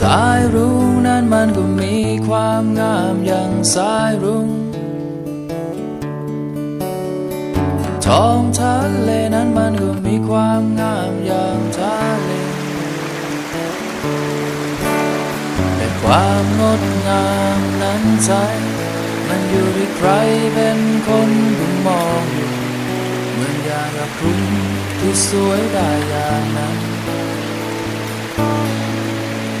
สายรุ้งนั้นมันก็มีความงามอย่างสายรุ้งท้องทะเลนั้นมันก็มีความงามอย่างทะเลแต่ความงดงามนั้นใจมันอยู่ที่ใครเป็นคนผู้มองอยู่เหมือนอย่างกับคุณที่สวยได้อย่างนั้น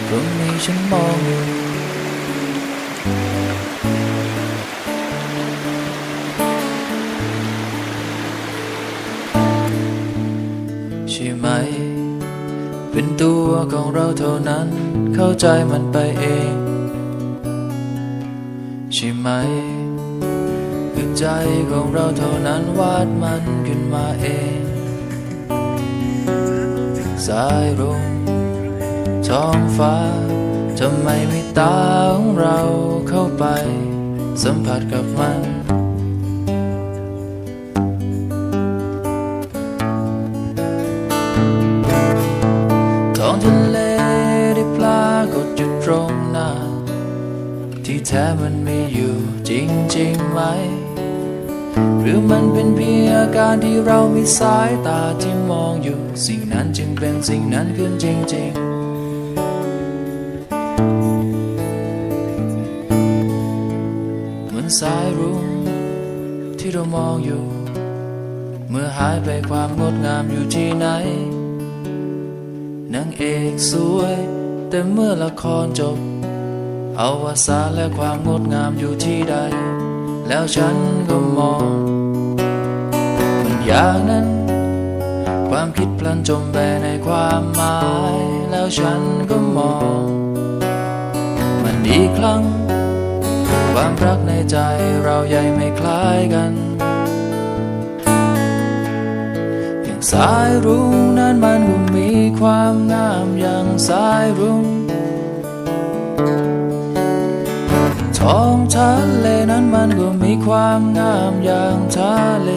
ตรงนี้ฉันมองใช่ไหม เป็นตัวของเราเท่านั้น เข้าใจมันไปเองใช่ไหมคือใจของเราเท่านั้นวาดมันขึ้นมาเอง สายรุ้ง ท้องฟ้าทำไมไม่ตาของเราเข้าไป สัมผัสกับมันท้องทะเลได้ปลากดอยู่ตรงหน้า ที่แท้มันไมีอยู่จริงๆไหม หรือมันเป็นเพียงอาการที่เรามีสายตาที่มองอยู่ สิ่งนั้นจึงเป็นสิ่งนั้นขึ้นจริงๆ เหมือนสายรุ้งที่เรามองอยู่ เมื่อหายไปความงดงามอยู่ที่ไหนนางเอกสวย แต่เมื่อละครจบ เอาวาสาและความงดงามอยู่ที่ใด แล้วฉันก็มอง มันอย่างนั้นความคิดพลันจมไปในความหมาย แล้วฉันก็มอง อีกครั้ง ความรักในใจเราใหญ่ไม่คล้ายกันอย่างสายรุ้งนั้นมันก็มีความงามอย่างสายรุ้งท้องทะเลนั้นมันก็มีความงามอย่างทะเล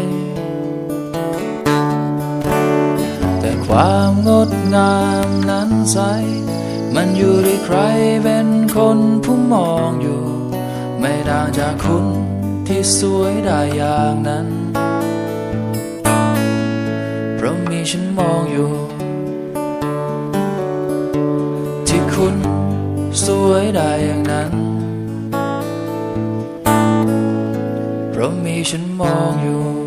แต่ความงดงามนั้นใส มันอยู่ที่ใครเป็นคน ด่างจากคุณที่สวยได้อย่างนั้น เพราะมีฉันมองอยู่ ที่คุณสวยได้อย่างนั้น เพราะมีฉันมองอยู่